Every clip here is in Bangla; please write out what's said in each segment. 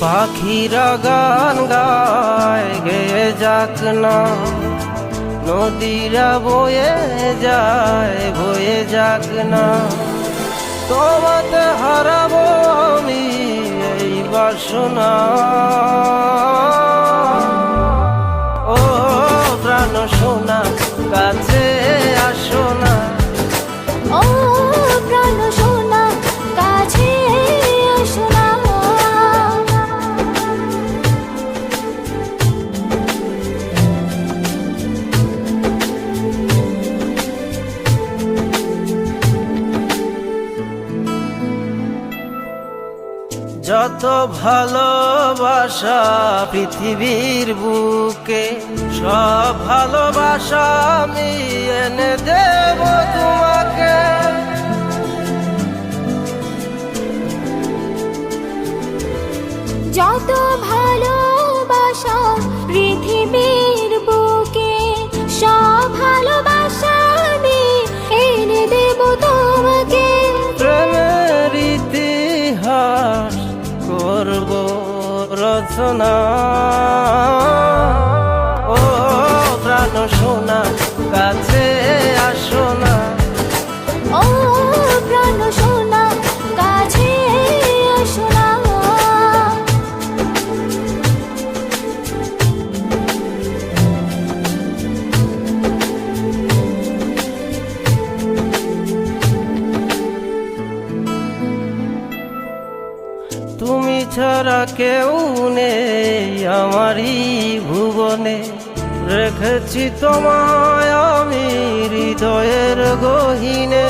পাখিরা গান গায় গেয়ে যাক না। নদীরা বয়ে যায়, বয়ে যাক না। তোমাতে হারাবো আমি এই বাসনা। ও, প্রাণ শোনা কাছে যত ভালোবাসা পৃথিবীর বুকে সব ভালোবাসা আমি এনে দেব তোমাকে না তুমি ছাড়া কেউ নেই আমারই ভুবনে। রেখেছি তোমায় আমি হৃদয়ের গহিনে।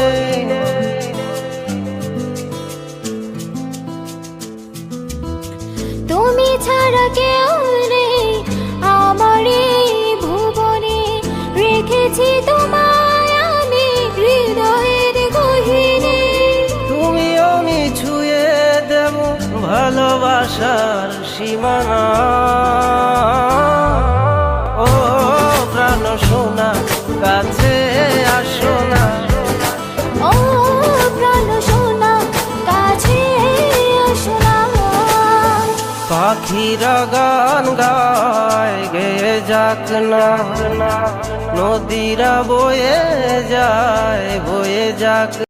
তুমি ছাড়া কেউ নেই আমার এই ভুবনে। রেখেছি তোমায় ভালোবাসার সীমানা। ও প্রাণ সোনা কাছে আসো না। ও প্রাণ সোনা কাছে আসো না। পাখিরা গান গায় গেয়ে যাক না। নদীরা বয়ে যায় বয়ে যাক